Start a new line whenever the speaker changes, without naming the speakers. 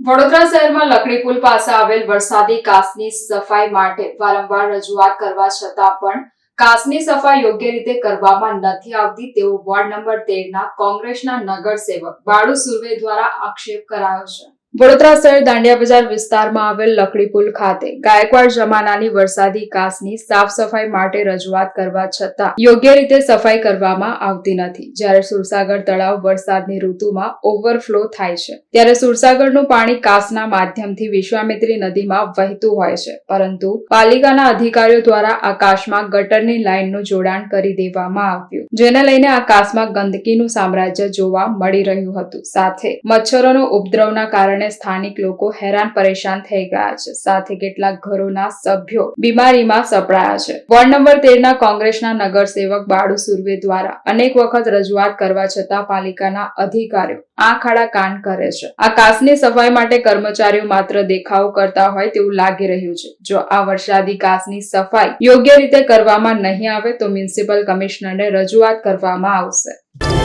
વડોદરા શહેરમાં લકડી પુલ પાસે આવેલ વરસાદી કાસની સફાઈ માટે વારંવાર રજૂઆત કરવા છતાં પણ કાસની સફાઈ યોગ્ય રીતે કરવામાં નથી આવતી તેવો વોર્ડ નંબર તેરના કોંગ્રેસના નગરસેવક બાળુ સુર્વે દ્વારા આક્ષેપ કરાયો છે. વડોદરા શહેર દાંડિયા બજાર વિસ્તારમાં આવેલ લકડી ખાતે ગાયકવાડ જમાનાની વરસાદી કાસની સાફ સફાઈ માટે રજૂઆત કરવા છતાં યોગ્ય રીતે સફાઈ કરવામાં આવતી નથી. જ્યારે સુરસાગર તળાવ વરસાદની ઋતુમાં ઓવરફ્લો થાય છે, ત્યારે સુરસાગરનું પાણી કાસના માધ્યમથી વિશ્વામિત્રી નદીમાં વહેતું હોય છે. પરંતુ પાલિકાના અધિકારીઓ દ્વારા આકાશમાં ગટરની લાઇનનું જોડાણ કરી દેવામાં આવ્યું. જેને લઈને આકાશમાં ગંદકીનું સામ્રાજ્ય જોવા મળી રહ્યું હતું. સાથે મચ્છરોનો ઉપદ્રવના કારણે સ્થાનિક લોકો હેરાન પરેશાન થઈ ગયા છે. સાથે કેટલાક ઘરોના સભ્યો બીમારીમાં સપડાયા છે. વોર્ડ નંબર તેરના કોંગ્રેસના નગરસેવક બાળુ સુર્વે દ્વારા અનેક વખત રજૂઆત કરવા છતાં પાલિકાના અધિકારીઓ આંખ આડા કાન કરે છે. આ કાસની સફાઈ માટે કર્મચારીઓ માત્ર દેખાવો કરતા હોય તેવું લાગી રહ્યું છે. જો આ વરસાદી કાસની સફાઈ યોગ્ય રીતે કરવામાં નહીં આવે તો મ્યુનિસિપલ કમિશનરને રજૂઆત કરવામાં આવશે.